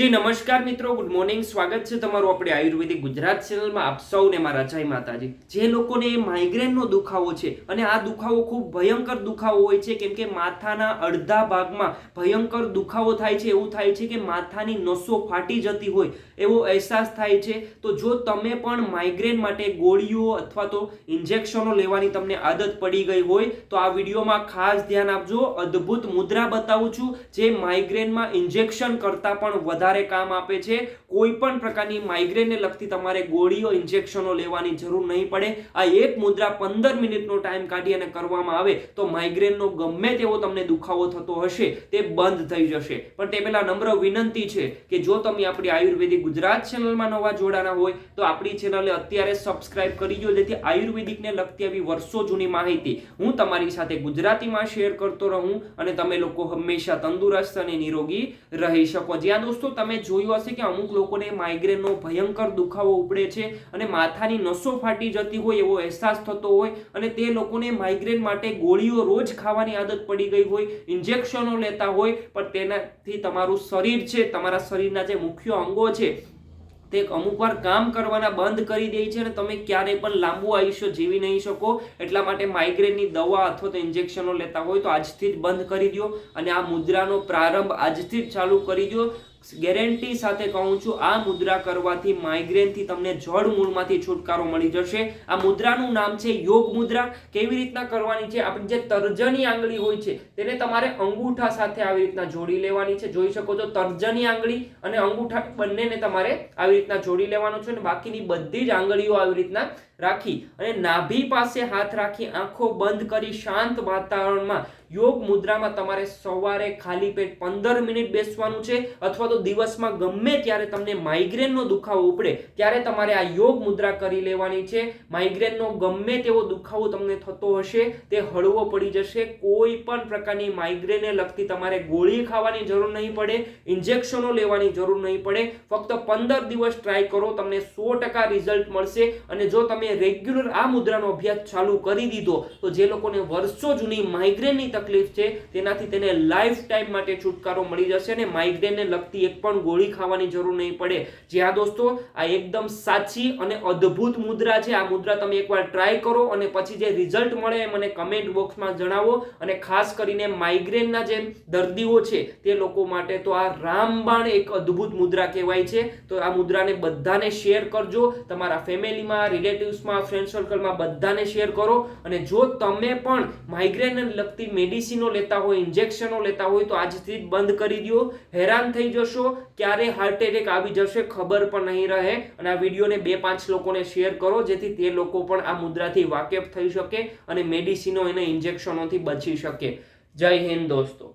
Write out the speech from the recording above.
જી, નમસ્કાર મિત્રો. Good morning સ્વાગત છે તમારું આપણે આયુર્વેદિક ગુજરાત ચેનલમાં. આપ સૌને મારા જય માતાજી. જે લોકોને માઇગ્રેનનો દુખાવો છે અને આ દુખાવો ખૂબ ભયંકર દુખાવો હોય છે, કેમ કે માથાના અડધા ભાગમાં ભયંકર દુખાવો થાય છે. એવું થાય છે કે માથાની નસો ફાટી જતી હોય એવો અહેસાસ થાય છે. તો જો તમે પણ માઇગ્રેન માટે ગોળીઓ અથવા તો ઇન્જેક્શનો લેવાની તમને આદત પડી ગઈ હોય, તો આ વિડીયોમાં ખાસ ધ્યાન આપજો. અદ્ભુત મુદ્રા બતાવું છું. જે માઇગ્રેનમાં ઇન્જેક્શન કરતાં પણ વધારે કામ આપે છે. કોઈ પણ પ્રકારની માઇગ્રેનને લગતી તમારે ગોળીઓ ઇન્જેક્શનો લેવાની જરૂર નહીં પડે. આ એક મુદ્રા પંદર મિનિટનો ટાઈમ કાઢી અને કરવામાં આવે તો માઇગ્રેનનો ગમે તેવો તમને દુખાવો થતો હશે, તે બંધ થઈ જશે. પણ તે પહેલાં નમ્ર વિનંતી છે કે જો તમે આપણી આયુર્વેદિક ગુજરાત ચેનલમાં નવા જોડાના હોય, તો આપણી ચેનલને અત્યારે સબસ્ક્રાઇબ કરી દો, જેથી આયુર્વેદિકને લગતી આવી વર્ષો જૂની માહિતી હું તમારી સાથે ગુજરાતીમાં શેર કરતો રહું અને તમે લોકો હંમેશા તંદુરસ્ત અને નિરોગી રહી શકો. જ્યાં દોસ્તો તમે જોયું હશે કે અમુક લોકોને માઇગ્રેનનો ભયંકર દુખાવો ઉપડે છે અને માથાની નસો ફાટી જતી હોય એવો અહેસાસ થતો હોય અને તે લોકોને માઇગ્રેન માટે ગોળીઓ રોજ ખાવાની આદત પડી ગઈ હોય ઇન્જેક્શનો લેતા હોય, પણ તેનાથી તમારું શરીર છે, તમારા શરીરના જે મુખ્ય અંગો છે, તે અમુકવાર કામ કરવાના બંધ કરી દે છે અને તમે ક્યારેય પણ લાંબુ આયુષ્ય જીવી નહીં શકો. એટલા માટે માઇગ્રેનની દવા અથવા તો ઇન્જેક્શનો લેતા હોય તો આજથી જ બંધ કરી દો અને આ મુદ્રાનો પ્રારંભ આજથી જ ચાલુ કરી દો ગેરંટી સાથે કહું છું, આ મુદ્રા કરવાથી માઇગ્રેનથી તમને જળ મૂળમાંથી છુટકારો મળી જશે. આ મુદ્રાનું નામ છે યોગ મુદ્રા. કેવી રીતના કરવાની છે? આપણી જે તર્જની આંગળી હોય છે, તેને તમારે અંગૂઠા સાથે આવી રીતના જોડી લેવાની છે. જોઈ શકો છો, તર્જની આંગળી અને અંગૂઠા બંનેને તમારે આવી રીતના જોડી લેવાનું છે અને બાકીની બધી જ આંગળીઓ આવી રીતના રાખી અને નાભી પાસે હાથ રાખી આંખો બંધ કરી શાંત વાતાવરણમાં યોગ મુદ્રામાં તમારે સવારે ખાલી પેટ પંદર મિનિટ બેસવાનું છે અથવા તો દિવસમાં ગમે ત્યારે તમને માઇગ્રેનનો દુખાવો ઉપડે, ત્યારે તમારે આ યોગ મુદ્રા કરી લેવાની છે. માઇગ્રેનનો ગમે તેવો દુખાવો તમને થતો હશે, તે હળવો પડી જશે. કોઈ પણ પ્રકારની માઇગ્રેનને લગતી તમારે ગોળી ખાવાની જરૂર નહીં પડે ઇન્જેક્શનો લેવાની જરૂર નહીં પડે. ફક્ત પંદર દિવસ ટ્રાય કરો, તમને સો ટકા રિઝલ્ટ મળશે અને જો તમે રેગ્યુલર આ મુદ્રાનો અભ્યાસ ચાલુ કરી દીધો, તો જે લોકોને વર્ષો જૂની માઇગ્રેનની તકલીફ છે, તેનાથી તેને લાઈફ ટાઈમ માટે છુટકારો મળી જશે અને માઇગ્રેનને લગતી એક પણ ગોળી ખાવાની જરૂર નહીં પડે. જ્યાં દોસ્તો, આ એકદમ સાચી અને અદ્ભુત મુદ્રા છે. આ મુદ્રા તમે એકવાર ટ્રાય કરો અને પછી જે રિઝલ્ટ મળે એ મને કમેન્ટ બોક્સમાં જણાવો. અને ખાસ કરીને માઇગ્રેનના જે દર્દીઓ છે, તે લોકો માટે તો આ રામબાણ એક અદ્ભુત મુદ્રા કહેવાય છે. તો આ મુદ્રાને બધાને શેર કરજો. તમારા ફેમિલીમાં રિલેટિવ્સમાં ફ્રેન્ડ સર્કલમાં બધાને શેર કરો. અને જો તમે પણ માઇગ્રેનને લગતી મેડિસિનો લેતા હોય, ઇન્જેક્શનો લેતા હોય, તો આજથી જ બંધ કરી દો હેરાન થઈ જશો, ક્યારે હાર્ટ એટેક આવી જશે ખબર પણ નહીં રહે. અને આ વિડીયોને બે પાંચ લોકોને શેર કરો, જેથી તે લોકો પણ આ મુદ્રાથી વાકેફ થઈ શકે અને મેડિસિનો અને ઇન્જેક્શનોથી બચી શકે. જય હિન્દ દોસ્તો.